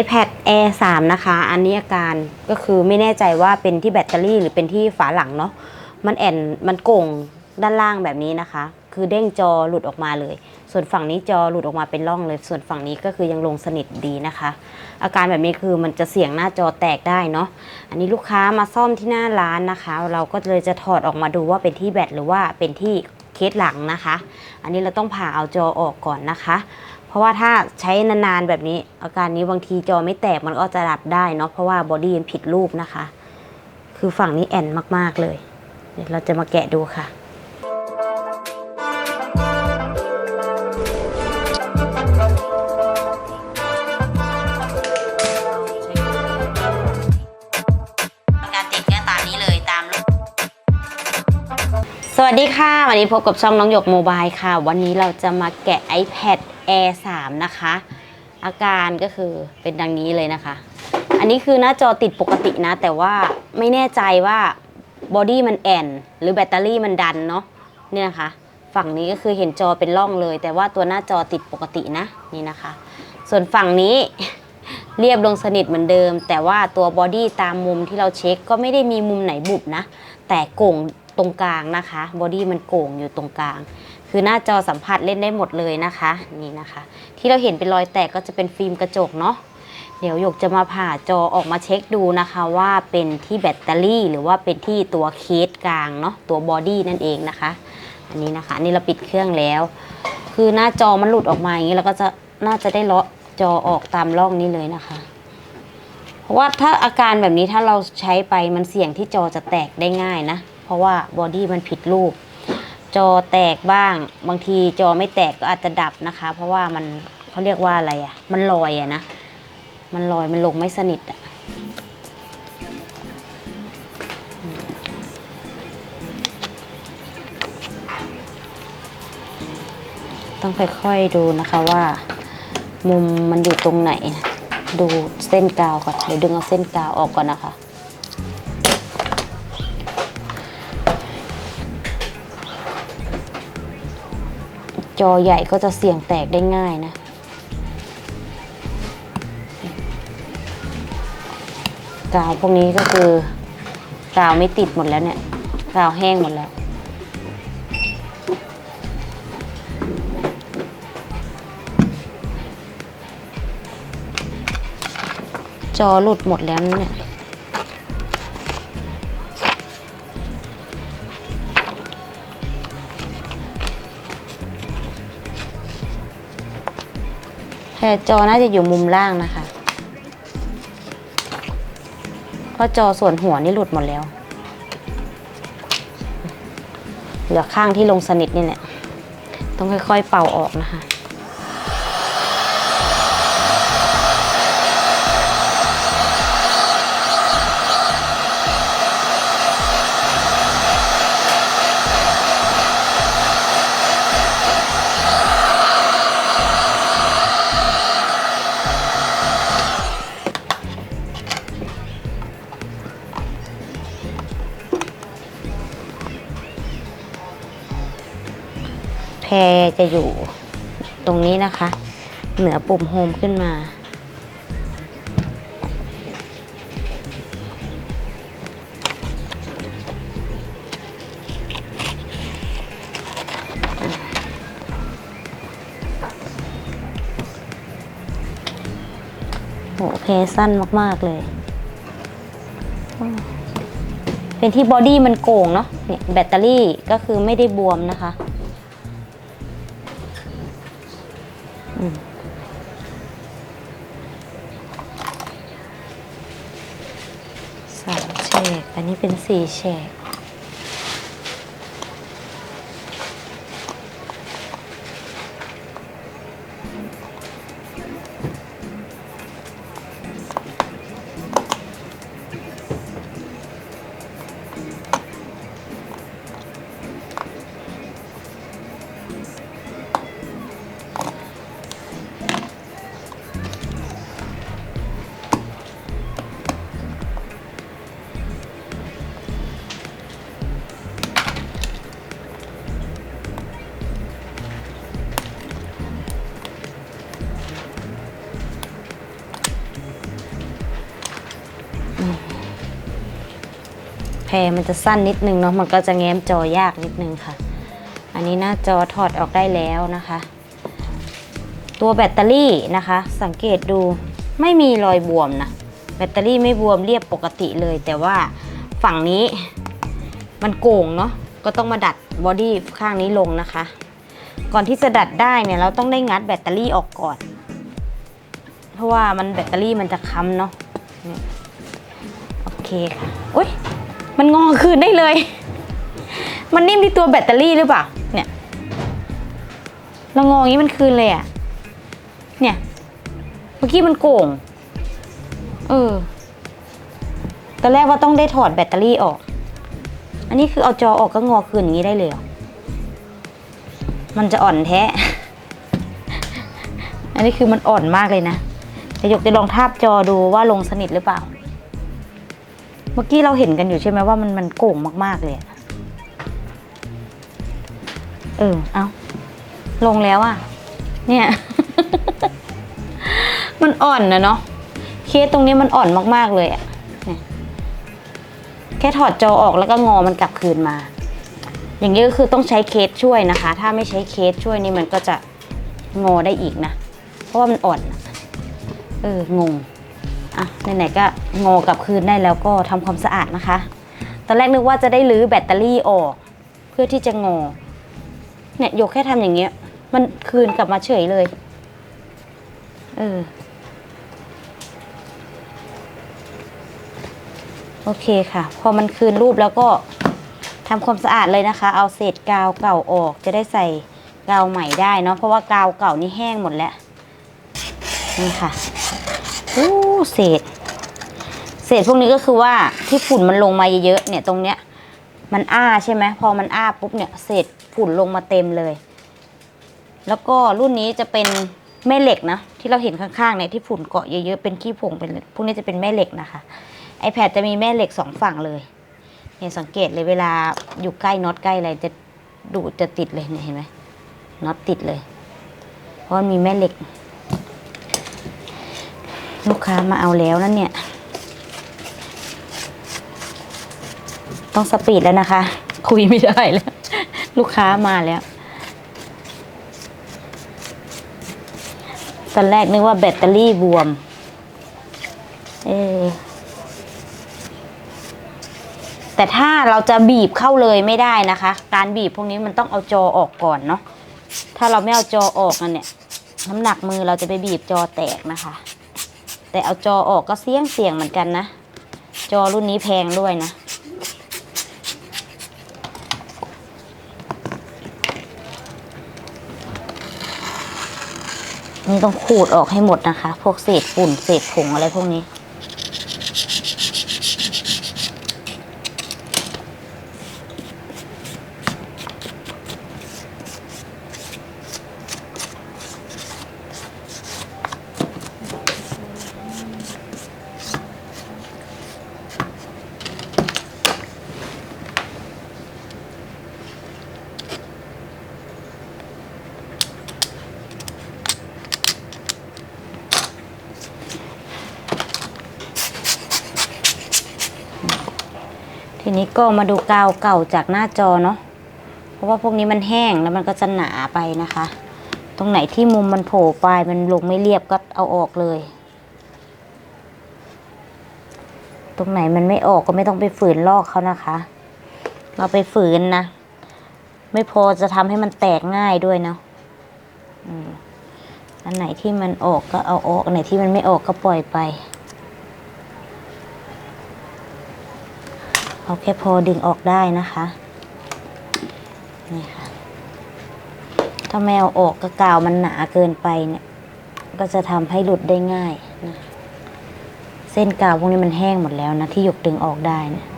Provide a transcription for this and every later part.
iPad Air 3 นะคะ อันนี้อาการก็คือไม่แน่ใจว่าเป็นที่แบตเตอรี่หรือเป็นที่ฝาหลังเนาะมันแอนมันโก่งด้านล่างแบบนี้นะคะ คือเด้งจอหลุดออกมาเลย ส่วนฝั่งนี้จอหลุดออกมาเป็นร่องเลย ส่วนฝั่งนี้ก็คือยังลงสนิทดีนะคะ อาการแบบนี้คือมันจะเสี่ยงหน้าจอแตกได้เนาะอันนี้ลูกค้ามาซ่อมที่หน้าร้านนะคะ เราก็เลยจะถอดออกมาดูว่าเป็นที่แบตหรือว่าเป็นที่เคสหลังนะคะ อันนี้เราต้องผ่าเอาจอออกก่อนนะคะ ราะว่าถ้าใช้นานๆแบบนี้ อาการนี้บางทีจอไม่แตกมันก็จะดับได้เนาะเพราะว่าบอดี้มันผิดรูปนะคะ คือฝั่งนี้แอนมากๆเลย เดี๋ยวเราจะมาแกะดูค่ะ วัสดีค่ะ วันนี้พบกับช่องน้องหยกโมบายค่ะ วันนี้เราจะมาแกะ iPad Air 3 นะคะ อาการก็คือเป็นดังนี้เลยนะคะ อันนี้คือหน้าจอติดปกตินะ แต่ว่าไม่แน่ใจว่าบอดี้มันแอน หรือแบตเตอรี่มันดันเนาะเนี่ยนะคะ ฝั่งนี้ก็คือเห็นจอเป็นร่องเลย แต่ว่าตัวหน้าจอติดปกตินะนี่นะคะ ส่วนฝั่งนี้เรียบลงสนิทเหมือนเดิม แต่ว่าตัวบอดี้ตามมุมที่เราเช็คก็ไม่ได้มีมุมไหนบุบนะ แต่โก่ง ตรงกลางนะคะบอดี้มันโก่งอยู่ตรงกลาง คือหน้าจอสัมผัสเล่นได้หมดเลยนะคะนี่นะคะ ที่เราเห็นเป็นรอยแตกก็จะเป็นฟิล์มกระจกเนาะเดี๋ยวหยกจะมาผ่าจอออกมาเช็คดูนะคะว่าเป็นที่แบตเตอรี่ หรือว่าเป็นที่ตัวเคสกลางเนาะตัวบอดี้นั่นเองนะคะ อันนี้นะคะนนี่เราปิดเครื่องแล้ว คือหน้าจอมันหลุดออกมาอย่างนี้เราก็จะน่าจะได้เลาะจอออกตามร่องนี้เลยนะคะ เพราะว่าถ้าอาการแบบนี้ถ้าเราใช้ไปมันเสี่ยงที่จอจะแตกได้ง่ายนะ เพราะว่าบอดี้มันผิดรูป จอแตกบ้าง บางทีจอไม่แตกก็อาจจะดับนะคะ เพราะว่ามันเขาเรียกว่าอะไรอะ่ะ มันลอยอะนะ มันลอยมันลงไม่สนิทอะต้องค่อยๆดูนะคะว่า มุมมันอยู่ตรงไหน ดูเส้นกาวก่อนเดี๋ยวดึงเอาเส้นกาวออกก่อนนะคะ จอใหญ่ก็จะเสี่ยงแตกได้ง่ายนะ กาวพวกนี้ก็คือกาวไม่ติดหมดแล้วเนี่ย กาวแห้งหมดแล้ว จอหลุดหมดแล้วเนี่ย แต่จอน่าจะอยู่มุมล่างนะคะ เพราะจอส่วนหัวนี่หลุดหมดแล้ว เหลือข้างที่ลงสนิทนี่แหละ ต้องค่อยๆเป่าออกนะคะ รจะอยู่ตรงนี้นะคะ เหนือปุ่มโฮมขึ้นมา โหแพรสั้นมาก ๆ เลย เป็นที่บอดี้มันโก่งเนาะเนี่ยแบตเตอรี่ก็คือไม่ได้บวมนะคะ เป็นสี่เฉก รมันจะสั้นนิดนึงเนาะมันก็จะแง้มจอยากนิดนึงค่ะ อันนี้หน้าจอถอดออกได้แล้วนะคะ ตัวแบตเตอรี่นะคะ สังเกตดูไม่มีรอยบวมนะแบตเตอรี่ไม่บวมเรียบปกติเลย แต่ว่าฝั่งนี้มันโก่งเนาะก็ต้องมาดัดบอดี้ข้างนี้ลงนะคะ ก่อนที่จะดัดได้เนี่ยเราต้องได้งัดแบตเตอรี่ออกก่อน เพราะว่ามันแบตเตอรี่มันจะค้ำเนาะโอเคค่ะ มันงอคืนได้เลย มันนิ่มที่ตัวแบตเตอรี่หรือเปล่า เนี่ย เรางออย่างนี้มันคืนเลยอะเนี่ย เมื่อกี้มันโก่ง เออ ตอนแรกว่าต้องได้ถอดแบตเตอรี่ออก อันนี้คือเอาจอออกก็งอคืนอย่างนี้ได้เลยเหรอ มันจะอ่อนแท้ อันนี้คือมันอ่อนมากเลยนะจะยกจะลองทาบจอดูว่าลงสนิทหรือเปล่า เมื่อกี้เราเห็นกันอยู่ใช่ไหมว่ามันมันโก่งมากๆเลยเออเอาลงแล้วอะเนี่ย มันอ่อนนะเนาะเคสตรงนี้มันอ่อนมากๆเลยอะเนี่ยแค่ถอดจอออกแล้วก็งอมันกลับคืนมา อย่างนี้ก็คือต้องใช้เคสช่วยนะคะ ถ้าไม่ใช้เคสช่วยนี่มันก็จะงอได้อีกนะ เพราะว่ามันอ่อน เอองง อะไหนๆก็งอกลับคืนได้แล้วก็ทำความสะอาดนะคะ ตอนแรกนึกว่าจะได้รื้อแบตเตอรี่ออก เพื่อที่จะงอ เนี่ยยกแค่ทำอย่างเงี้ย มันคืนกลับมาเฉยเลย เออ โอเคค่ะ พอมันคืนรูปแล้วก็ทำความสะอาดเลยนะคะ เอาเศษกาวเก่าออก จะได้ใส่กาวใหม่ได้เนาะ เพราะว่ากาวเก่านี่แห้งหมดแล้ว นี่ค่ะ อู้เศษ เศษพวกนี้ก็คือว่าที่ฝุ่นมันลงมาเยอะๆเนี่ยตรงเนี้ย มันอ้าใช่ไหมพอมันอ้าปุ๊บเนี่ยเศษฝุ่นลงมาเต็มเลย แล้วก็รุ่นนี้จะเป็นแม่เหล็กนะที่เราเห็นข้างๆเนี่ยที่ฝุ่นเกาะเยอะๆเป็นขี้ผงเป็นพวกนี้จะเป็นแม่เหล็กนะคะ iPad จะมีแม่เหล็กสองฝั่งเลยเนี่ยสังเกตเลยเวลาอยู่ใกล้น็อตใกล้อะไรจะดูดจะติดเลยเนี่ยเห็นไหมน็อตติดเลย เพราะมันมีแม่เหล็ก ลูกค้ามาเอาแล้วนั่นเนี่ย ต้องสปีดแล้วนะคะ คุยไม่ได้แล้ว ลูกค้ามาแล้ว ตอนแรกนึกว่าแบตเตอรี่บวม เออแต่ถ้าเราจะบีบเข้าเลยไม่ได้นะคะ การบีบพวกนี้มันต้องเอาจอออกก่อนเนาะถ้าเราไม่เอาจอออกนั่นเนี่ย น้ำหนักมือเราจะไปบีบจอแตกนะคะ แต่เอาจอออกก็เสี่ยงเสี่ยงเหมือนกันนะ จอรุ่นนี้แพงด้วยนะ นี่ต้องขูดออกให้หมดนะคะ พวกเศษฝุ่นเศษผงอะไรพวกนี้ ทีนี้ ก็มาดูกาวเก่าจากหน้าจอเนาะเพราะว่าพวกนี้มันแห้งแล้วมันก็จะหนาไปนะคะ ตรงไหนที่มุมมันโผล่ไปมันลงไม่เรียบก็เอาออกเลย ตรงไหนมันไม่ออกก็ไม่ต้องไปฝืนลอกเขานะคะ เราไปฝืนนะ ไม่พอจะทำให้มันแตกง่ายด้วยเนาะอันไหนที่มันออกก็เอาออกอันไหนที่มันไม่ออกก็ปล่อยไป เอาแค่พอดึงออกได้นะคะ นี่ค่ะ ถ้าแมวอออกก็กาวมันหนาเกินไปเนี่ย ก็จะทำให้หลุดได้ง่ายนะ เส้นกาวพวกนี้มันแห้งหมดแล้วนะ ที่หยกดึงออกได้เนะโ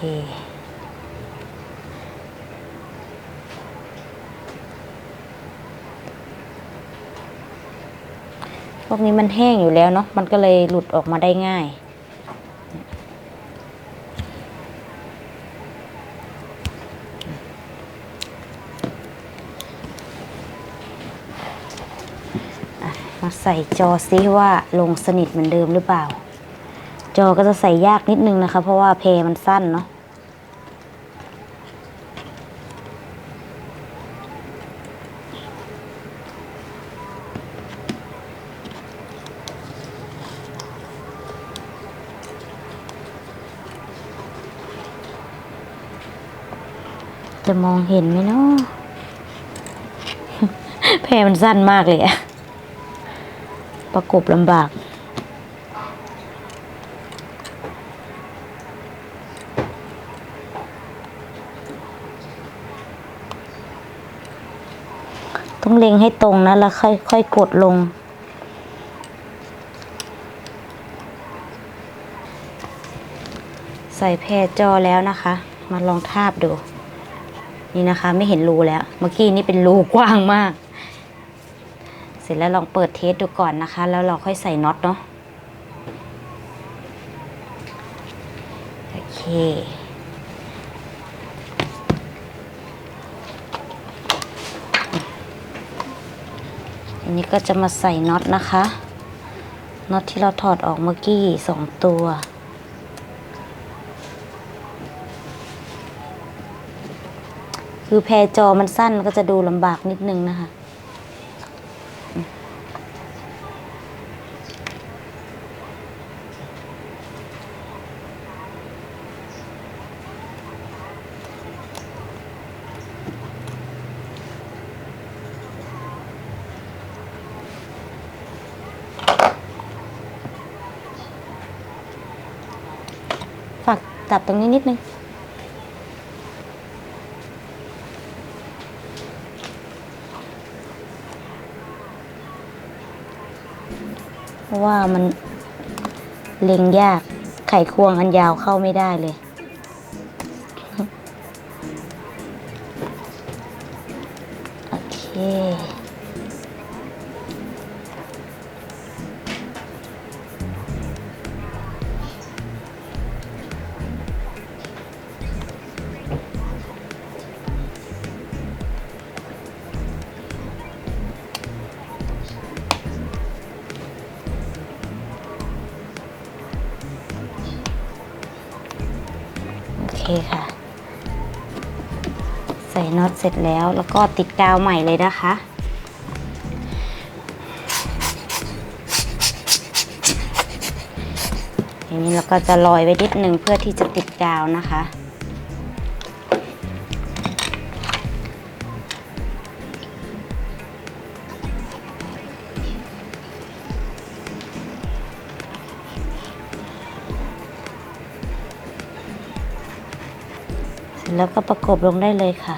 พวกนี้มันแห้งอยู่แล้วเนาะ มันก็เลยหลุดออกมาได้ง่าย มาใส่จอซิว่าลงสนิทเหมือนเดิมหรือเปล่า จอก็จะใส่ยากนิดนึงนะคะ เพราะว่าเพมันสั้นเนาะจะมองเห็นไหมเนาะแพรมันสั้นมากเลยอะประกบลำบาก ต้องเล็งให้ตรงนะแล้วค่อยค่อยกดลง ใส่แพรจอแล้วนะคะ มาลองทาบดู นี่นะคะไม่เห็นรูแล้ว เมื่อกี้นี่เป็นรูกว้างมาก เสร็จแล้วลองเปิดเทสดูก่อนนะคะ แล้วเราค่อยใส่น็อตเนาะโอเค อันนี้ก็จะมาใส่น็อตนะคะน็อตที่เราถอดออกเมื่อกี้สองตัว คือแพรจอมันสั้นก็จะดูลำบากนิดนึงนะคะ จับตรงนี้นิดนึง เพราะว่ามันเล็งยากไขควงอันยาวเข้าไม่ได้เลย คค่ะ ใส่น็อตเสร็จแล้วแล้วก็ติดกาวใหม่เลยนะคะทีนี้เราก็จะลอยไว้นิดนึงเพื่อที่จะติดกาวนะคะ แล้วก็ประกบลงได้เลยค่ะ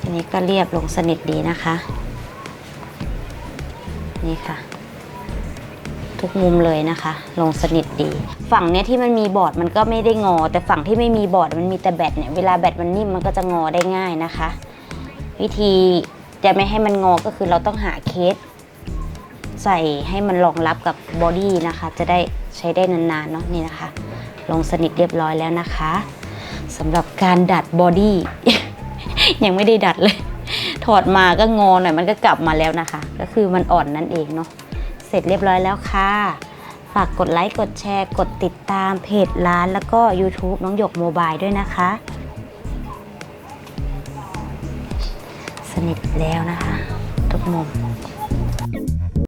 ทีนี้ก็เรียบลงสนิทดีนะคะ นี่ค่ะทุกมุมเลยนะคะ ลงสนิทดี ฝั่งเนี้ยที่มันมีบอร์ดมันก็ไม่ได้งอ แต่ฝั่งที่ไม่มีบอร์ดมันมีแต่แบตเนี่ยเวลาแบตมันนิ่มมันก็จะงอได้ง่ายนะคะ วิธี จะไม่ให้มันงอก็คือเราต้องหาเคส ใส่ให้มันรองรับกับบอดี้นะคะ จะได้ใช้ได้นานๆเนาะนี่นะคะ ลงสนิทเรียบร้อยแล้วนะคะสำหรับการดัดบอดี้ยังไม่ได้ดัดเลย ถอดมาก็งอหน่อยมันก็กลับมาแล้วนะคะ ก็คือมันอ่อนนั่นเองเนาะเสร็จเรียบร้อยแล้วค่ะฝากกดไลค์ กดแชร์ กดติดตามเพจร้าน แล้วก็ YouTube น้องหยกโมบายด้วยนะคะ นิทแล้วนะคะ ทุกมุม